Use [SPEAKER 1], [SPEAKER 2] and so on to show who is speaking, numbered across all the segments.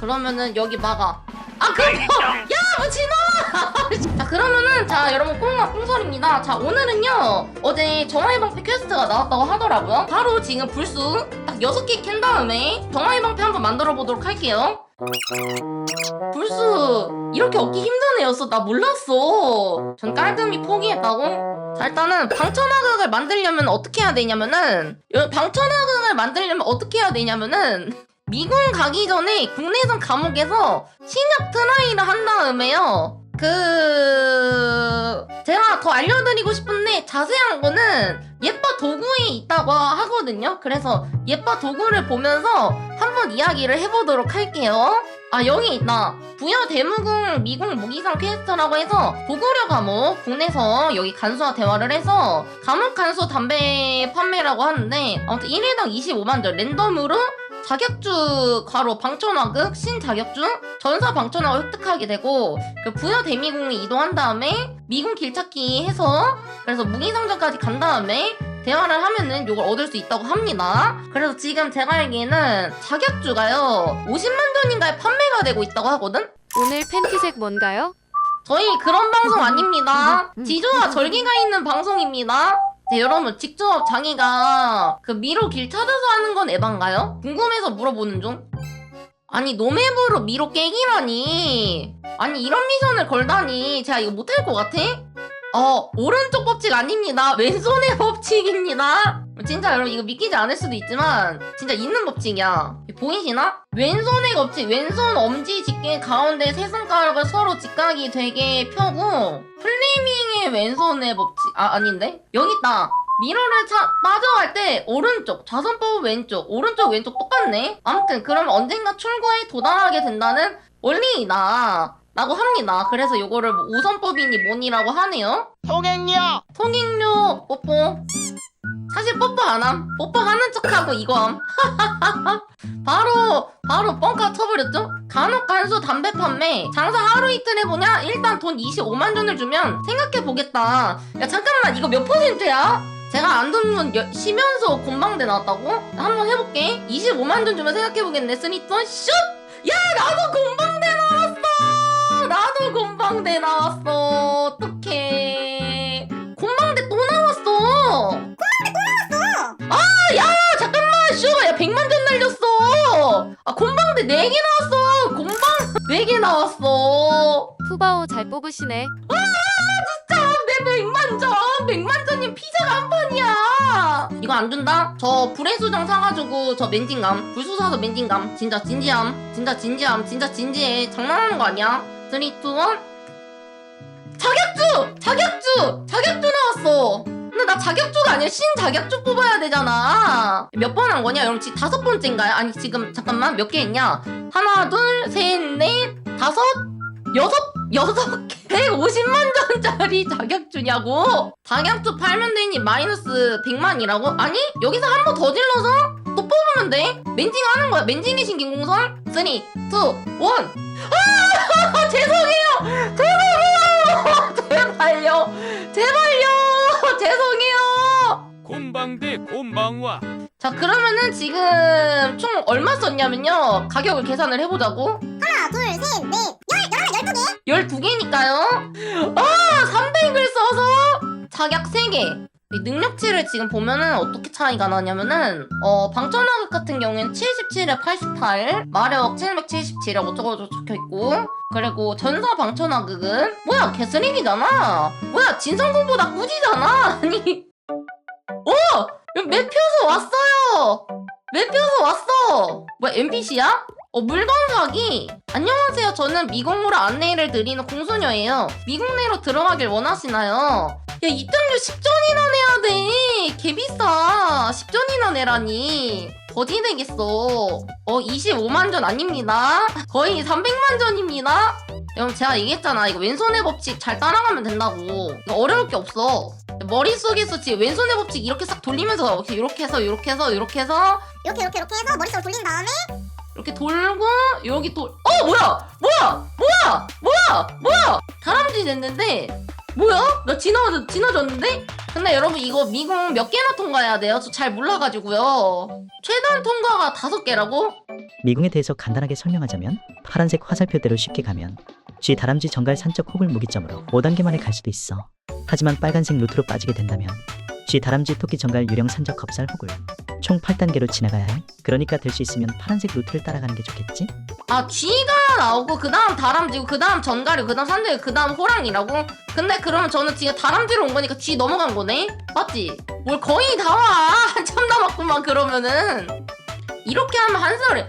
[SPEAKER 1] 그러면은 여기 막아. 아 그럼 야 무진아. 자 그러면은 자 여러분 꽁마 꽁설입니다. 자 오늘은요 어제 정화의 방패 퀘스트가 나왔다고 하더라고요. 바로 지금 불수 딱 여섯 개 캔 다음에 정화의 방패 한번 만들어 보도록 할게요. 불수 이렇게 얻기 힘든 애였어 나 몰랐어 전 깔끔히 포기했다고 자 일단은 방천화극을 만들려면 어떻게 해야 되냐면은 여- 방천화극을 만들려면 어떻게 해야 되냐면은 미군 가기 전에 국내선 감옥에서 신약 트라이를 한 다음에요. 그 제가 더 알려드리고 싶은데 자세한 거는 예뻐 도구에 있다고 하거든요. 그래서 예뻐 도구를 보면서 한번 이야기를 해보도록 할게요. 아 여기 있다. 부여 대무궁 미궁 무기상 퀘스트라고 해서 고구려 감옥 국내서 여기 간수와 대화를 해서 감옥 간수 담배 판매라고 하는데 아무튼 1일당 25만 원 랜덤으로 자격주 가로 방천화극 신자격주 전사 방천화를 획득하게 되고 그 부여 대미궁에 이동한 다음에 미궁 길찾기 해서 그래서 무기상점까지 간 다음에 대화를 하면은 이걸 얻을 수 있다고 합니다. 그래서 지금 제가 알기에는 자격주가요 50만 전인가에 판매가 되고 있다고 하거든.
[SPEAKER 2] 오늘 팬티색 뭔가요?
[SPEAKER 1] 저희 그런 방송 아닙니다. 지조와 절기가 있는 방송입니다. 네, 여러분 직접 장이가 그 미로 길 찾아서 하는 건 에반가요? 궁금해서 물어보는 중. 아니 노맵으로 미로 깨기라니. 아니 이런 미션을 걸다니 제가 이거 못할 것 같아? 어 오른쪽 법칙 아닙니다. 왼손의 법칙입니다. 진짜 여러분 이거 믿기지 않을 수도 있지만 진짜 있는 법칙이야. 보이시나? 왼손의 법칙 왼손 엄지 집게 가운데 세 손가락을 서로 직각이 되게 펴고 플레이밍의 왼손의 법칙 아 아닌데 여기 있다. 미러를 차, 빠져갈 때 오른쪽, 좌선법 왼쪽, 오른쪽 왼쪽 똑같네. 아무튼 그러면 언젠가 출구에 도달하게 된다는 원리이다. 라고 합니다. 그래서 요거를 뭐 우선법이니 뭐니라고 하네요.
[SPEAKER 3] 통행료
[SPEAKER 1] 통행료 뽀뽀. 사실 뽀뽀 안 함. 뽀뽀 하는 척하고 이거 함. 바로 바로 뻥카 쳐버렸죠? 간혹 간수 담배 판매 장사 하루 이틀 해보냐? 일단 돈 25만 원을 주면 생각해 보겠다. 야 잠깐만 이거 몇 퍼센트야? 제가 안 듣는 여- 쉬면서 곤방대 나왔다고? 한번 해볼게. 25만 원 주면 생각해 보겠네. 스니턴 슛! 야 나도 곤방대 나왔어. 나도 곤방대 나왔어.
[SPEAKER 2] 푸바오 잘 뽑으시네.
[SPEAKER 1] 진짜, 내 100만 점. 100만 점이면 피자가 한 판이야. 이거 안 준다? 저 불의 수정 사가지고 저 맨진감. 불수 사서 맨진감. 진짜 진지함. 진짜 진지함. 진짜 진지해. 장난하는 거 아니야? 3, 2, 1. 자격주! 자격주! 자격주 나왔어. 근데 나 자격주가 아니라 신자격주 뽑아야 되잖아. 몇 번 한 거냐? 여러분 지금 다섯 번째인가요? 아니 지금 잠깐만 몇개 있냐? 하나, 둘, 셋, 넷, 다섯, 여섯, 여섯 개 150만 전짜리 자격주냐고? 자격주 팔면 되니 마이너스 100만이라고? 아니 여기서 한 번 더 질러서 또 뽑으면 돼. 멘징 하는 거야. 멘징이 신긴 공설? 3, 2, 1. 아! 죄송해요! 죄송해요! 제발요! 제발요! 죄송해요!
[SPEAKER 3] 곤방대 곤방와
[SPEAKER 1] 자 그러면은 지금 총 얼마 썼냐면요 가격을 계산을 해보자고 12개니까요. 아 300을 써서 자격 3개. 이 능력치를 지금 보면은 어떻게 차이가 나냐면은 어 방천화극 같은 경우에는 77에 88 마력 777이라고 적어져 적혀 있고 그리고 전사 방천화극은 뭐야 개쓰레기잖아. 뭐야 진성군보다 꾸지잖아. 아니. 어! 맵표소 왔어요. 맵표소 왔어. 뭐야 NPC야? 어 물건 사기 안녕하세요. 저는 미궁으로 안내를 드리는 공소녀예요. 미궁내로 들어가길 원하시나요? 야 입장료 10전이나 내야 돼. 개비싸. 10전이나 내라니. 거지 되겠어? 어 25만 전 아닙니다. 거의 300만 전입니다. 여러분 제가 얘기했잖아. 이거 왼손의 법칙 잘 따라가면 된다고. 이거 어려울 게 없어. 머릿속에서 지금 왼손의 법칙 이렇게 싹 돌리면서 이렇게 해서 이렇게 해서 이렇게 해서.
[SPEAKER 4] 이렇게, 이렇게, 이렇게 해서 머릿속을 돌린 다음에
[SPEAKER 1] 이렇게 돌고 여기 돌. 어 뭐야 뭐야 뭐야 뭐야 뭐야 다람쥐 됐는데 뭐야? 나 지나 지나졌는데? 근데 여러분 이거 미궁 몇 개나 통과해야 돼요? 저 잘 몰라가지고요. 최단 통과가 다섯 개라고?
[SPEAKER 5] 미궁에 대해서 간단하게 설명하자면 파란색 화살표대로 쉽게 가면 쥐 다람쥐 정갈 산적 호글 무기점으로 5단계 만에 갈 수도 있어. 하지만 빨간색 루트로 빠지게 된다면 쥐 다람쥐 토끼 정갈 유령 산적 겁살 호글 총 8단계로 지나가야 해. 그러니까 될 수 있으면 파란색 루트를 따라가는 게 좋겠지?
[SPEAKER 1] 아 쥐가 나오고 그 다음 다람쥐고 그 다음 전갈이 그 다음 산들이 그 다음 호랑이라고? 근데 그러면 저는 지금 다람쥐로 온 거니까 쥐 넘어간 거네? 맞지? 뭘 거의 다 와! 한참 남았구만 그러면은 이렇게 하면 한 살에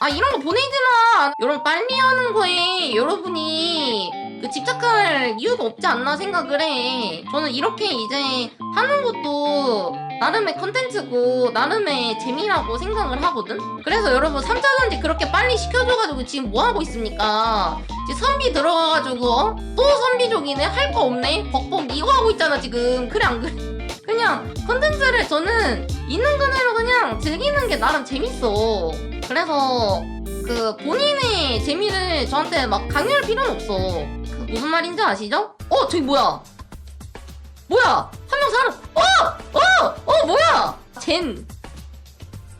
[SPEAKER 1] 아 이런 거 보내지 마! 여러분 빨리 하는 거에 여러분이 그 집착할 이유가 없지 않나 생각을 해 저는 이렇게 이제 하는 것도 나름의 컨텐츠고 나름의 재미라고 생각을 하거든? 그래서 여러분 3차전지 그렇게 빨리 시켜줘가지고 지금 뭐 하고 있습니까? 지금 선비 들어가가지고 어? 또 선비족이네? 할 거 없네? 벅벅 이거 하고 있잖아 지금 그래 안 그래? 그냥 컨텐츠를 저는 있는 그대로 그냥 즐기는 게 나름 재밌어 그래서 그 본인의 재미를 저한테 막 강요할 필요는 없어 그 무슨 말인지 아시죠? 어 저기 뭐야? 뭐야? 한 명 살아 어! 어! 어 뭐야? 젠.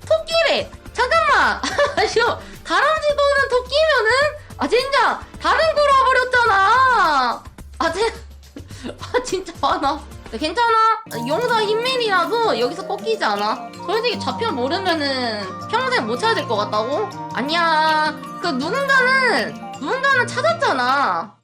[SPEAKER 1] 토끼래. 잠깐만. 아시오 다람쥐 도는 토끼면은? 아 진짜. 다른 거로 와버렸잖아. 아쟤 아 진짜 많아 괜찮아? 용서 힘맨이라도 여기서 꺾이지 않아? 솔직히 좌표 모르면은 평생 못 찾을 것 같다고? 아니야. 그 누군가는 누군가는 찾았잖아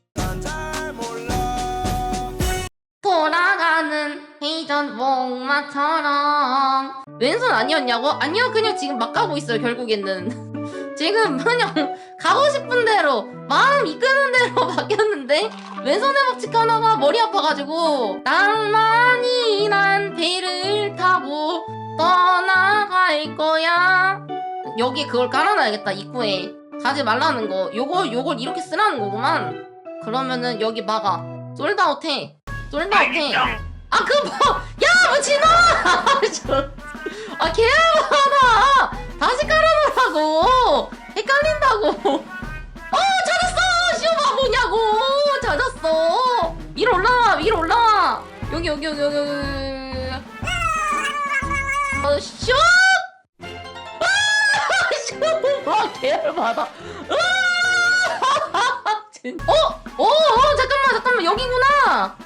[SPEAKER 1] 돌아가는 회전 목마처럼. 왼손 아니었냐고? 아니요 그냥 지금 막 가고 있어요 결국에는. 지금 그냥 가고 싶은 대로 마음 이끄는 대로 바뀌었는데? 왼손에 법칙 하나봐 머리 아파가지고 낭만이 난 배를 타고 떠나갈 거야. 여기 그걸 깔아놔야겠다 입구에. 가지 말라는 거. 요걸 요걸 이렇게 쓰라는 거구만. 그러면은 여기 막아. 솔드아웃해 솔드아웃해 아 그거 뭐, 야, 뭐 지나! 아, 개야하다! 다시 깔아놓으라고! 헷갈린다고! 어, 찾았어! 시오마 뭐냐고! 찾았어! 위로 올라와, 위로 올라와! 여기, 여기, 여기, 여기, 여기. 어, 쇼! 아, 시오마 개열받아. 어? 어, 어, 잠깐만, 잠깐만, 여기구나!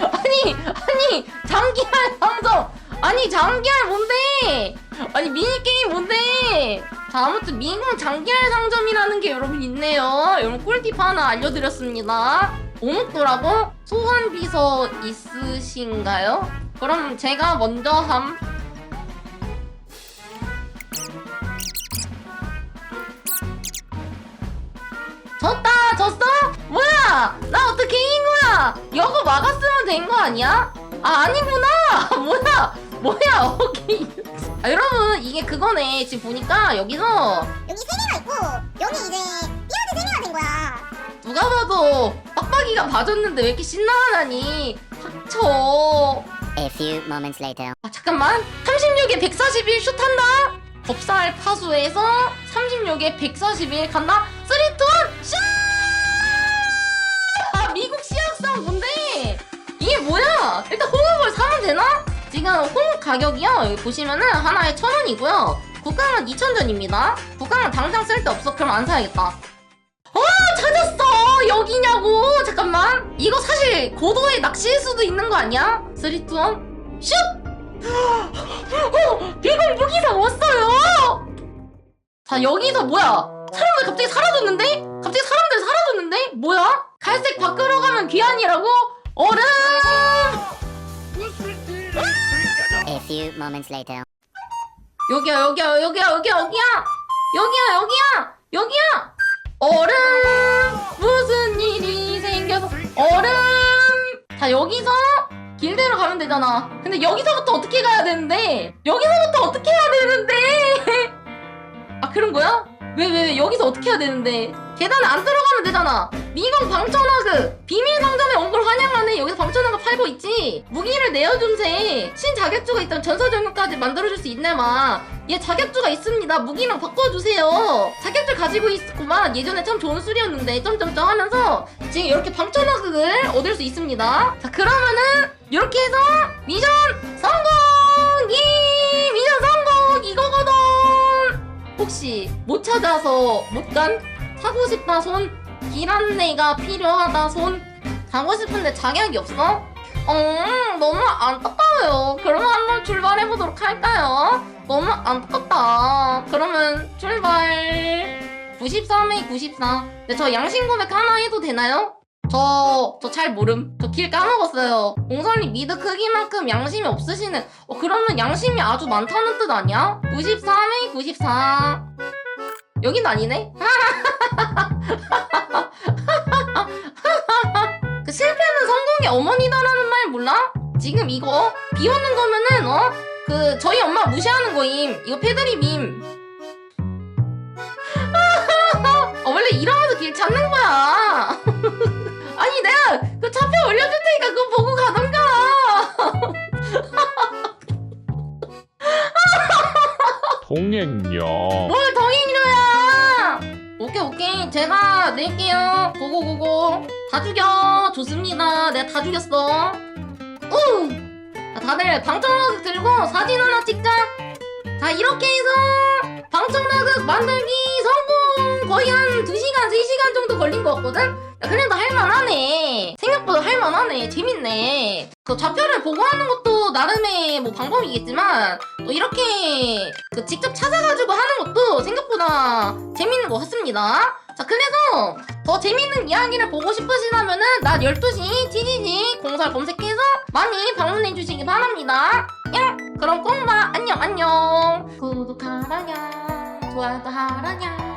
[SPEAKER 1] 아니 아니 장기할 상점 아니 장기할 뭔데? 아니 미니게임 뭔데? 자 아무튼 미궁 장기할 상점이라는 게 여러분 있네요. 여러분 꿀팁 하나 알려드렸습니다. 오목도라고 소환 비서 있으신가요? 그럼 제가 먼저 함 졌다 졌어? 뭐야? 나 어떻게 이긴 거야? 여거 막았으면 된 거 아니야? 아 아니구나! 뭐야? 뭐야? 오케이. 아 여러분 이게 그거네. 지금 보니까 여기서
[SPEAKER 4] 여기 세 개가 있고 여기 이제 삐아드 세 개가 된 거야.
[SPEAKER 1] 누가 봐도 빡빡이가 봐줬는데 왜 이렇게 신나하니? 닥쳐.
[SPEAKER 6] A few moments later.
[SPEAKER 1] 아 잠깐만. 36에 141 슛한다? 법살 파수에서 36에 141 간다? 3, 2, 일단 홍업을 사면 되나? 지금 홍 가격이요 여기 보시면은 하나에 1000원이고요 국강은 2000전입니다 국강은 당장 쓸데 없어 그럼 안 사야겠다 어 찾았어 여기냐고 잠깐만 이거 사실 고도의 낚시일 수도 있는 거 아니야? 3, 2, 1 슛! 어, 비공 무기사 왔어요! 자, 여기서 뭐야? 사람들 갑자기 사라졌는데? 갑자기 사람들 사라졌는데? 뭐야? 갈색 바꾸러 가면 귀환이라고? 얼음!
[SPEAKER 6] A few moments later.
[SPEAKER 1] 여기야, 여기야, 여기야, 여기야, 여기야! 여기야, 여기야! 여기야! 얼음! 무슨 일이 생겨서 얼음! 자, 여기서 길대로 가면 되잖아. 근데 여기서부터 어떻게 가야 되는데? 여기서부터 어떻게 해야 되는데? 아, 그런 거야? 왜, 왜, 왜, 여기서 어떻게 해야 되는데? 계단에 안 들어가면 되잖아. 미국 방천하그 비밀 상점에 온 걸 환영하네. 여기서 방천하그 팔고 있지. 무기를 내어준세. 신자격주가 있다면 전사 적용까지 만들어줄 수 있네마. 얘 자격주가 있습니다. 무기랑 바꿔주세요. 자격주 가지고 있구만. 예전에 참 좋은 술이었는데 점점점 하면서. 지금 이렇게 방천하극을 얻을 수 있습니다. 자 그러면은 이렇게 해서 미션 성공! 예! 미션 성공! 혹시 못 찾아서 못 간? 사고 싶다 손? 길 안내가 필요하다 손? 가고 싶은데 자격이 없어? 음 너무 안타까워요 그러면 한번 출발해보도록 할까요? 너무 안타깝다 그러면 출발 93회 94 근데 저 양심 고백 하나 해도 되나요? 저, 저 잘 모름. 저 길 까먹었어요. 공설님 미드 크기만큼 양심이 없으시는, 어, 그러면 양심이 아주 많다는 뜻 아니야? 93에 94. 여긴 아니네? 그 실패는 성공의 어머니다라는 말 몰라? 지금 이거 비 오는 거면은, 어? 그, 저희 엄마 무시하는 거임. 이거 패드립임.
[SPEAKER 3] 통행료
[SPEAKER 1] 뭘 동행료야? 오케이 오케이. 제가 낼게요. 고고고고. 다 죽여. 좋습니다. 내가 다 죽였어. 우! 자, 다들 방청락을 들고 사진 하나 찍자. 자 이렇게 해서 방청락을 만들기 성공! 거의 한 2시간 3시간 정도 걸린 것 같거든 야, 그래도 할만하네. 생각보다 할만하네. 재밌네. 그 좌표를 보고 하는 것도 나름의 뭐 방법이겠지만 또 이렇게 그 직접 찾아가지고 하는 것도 생각보다 재밌는 것 같습니다. 자, 그래서 더 재밌는 이야기를 보고 싶으시다면은 낮 12시 TGG 공설 검색해서 많이 방문해 주시기 바랍니다. 야, 그럼 꽁바 안녕 안녕. 구독하라냐, 좋아요도 하라냐.